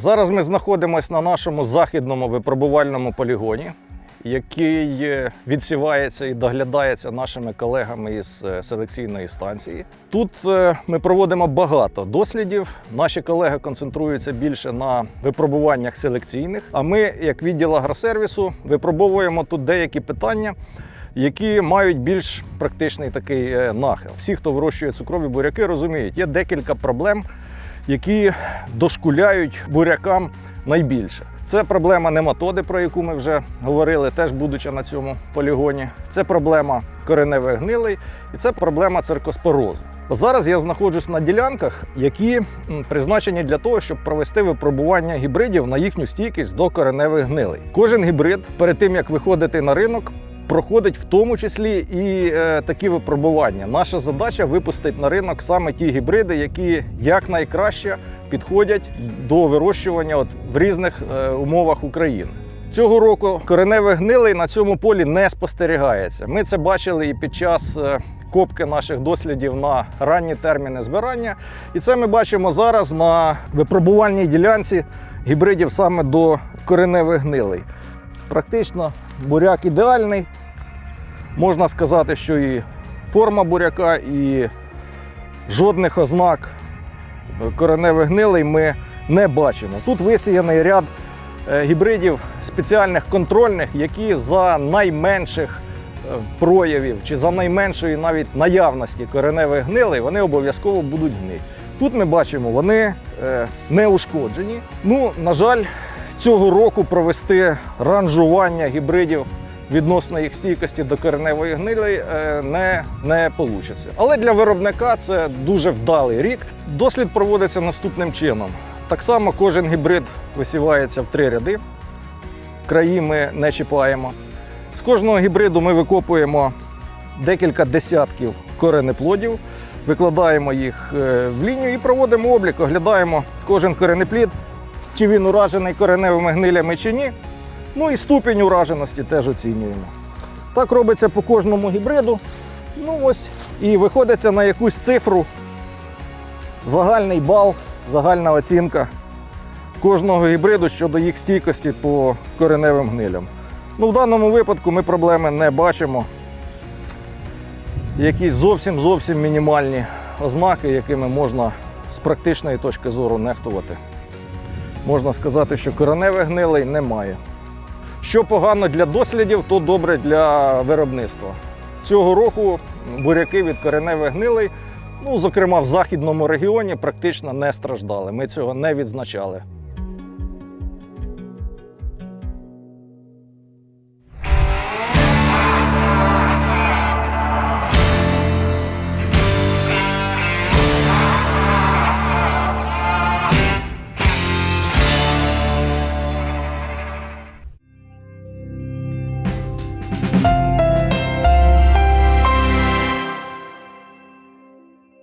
Зараз ми знаходимося на нашому західному випробувальному полігоні, який е, відсівається і доглядається нашими колегами із е, селекційної станції. Тут е, ми проводимо багато дослідів. Наші колеги концентруються більше на випробуваннях селекційних. А ми, як відділ агросервісу, випробовуємо тут деякі питання. Які мають більш практичний такий нахил. Всі, хто вирощує цукрові буряки, розуміють, є декілька проблем, які дошкуляють бурякам найбільше. Це проблема нематоди, про яку ми вже говорили, теж будучи на цьому полігоні. Це проблема кореневих гнилей і це проблема циркоспорозу. Зараз я знаходжусь на ділянках, які призначені для того, щоб провести випробування гібридів на їхню стійкість до кореневих гнилей. Кожен гібрид перед тим як виходити на ринок. Проходить в тому числі і е, такі випробування. Наша задача випустити на ринок саме ті гібриди, які якнайкраще підходять до вирощування от в різних е, умовах України. Цього року кореневих гнилей на цьому полі не спостерігається. Ми це бачили і під час е, копки наших дослідів на ранні терміни збирання. І це ми бачимо зараз на випробувальній ділянці гібридів саме до кореневих гнилей. Практично буряк ідеальний. Можна сказати, що і форма буряка, і жодних ознак кореневих гнилей ми не бачимо. Тут висіяний ряд е, гібридів спеціальних контрольних, які за найменших е, проявів чи за найменшої навіть наявності кореневих гнилей вони обов'язково будуть гнити. Тут ми бачимо, вони е, не ушкоджені. Ну, на жаль, цього року провести ранжування гібридів відносно їх стійкості до кореневої гнилі е, не, не вийде. Але для виробника це дуже вдалий рік. Дослід проводиться наступним чином. Так само кожен гібрид висівається в три ряди. Краї ми не чіпаємо. З кожного гібриду ми викопуємо декілька десятків коренеплодів, викладаємо їх е, в лінію і проводимо облік, оглядаємо кожен коренеплід, чи він уражений кореневими гнилями чи ні. Ну і ступінь ураженості теж оцінюємо. Так робиться по кожному гібриду. Ну ось, і виходиться на якусь цифру. Загальний бал, загальна оцінка кожного гібриду щодо їх стійкості по кореневим гнилям. Ну, в даному випадку ми проблеми не бачимо. Якісь зовсім зовсім мінімальні ознаки, якими можна з практичної точки зору нехтувати. Можна сказати, що кореневих гнилей немає. Що погано для дослідів, то добре для виробництва. Цього року буряки від кореневих гнилей, ну, зокрема в західному регіоні, практично не страждали. Ми цього не відзначали.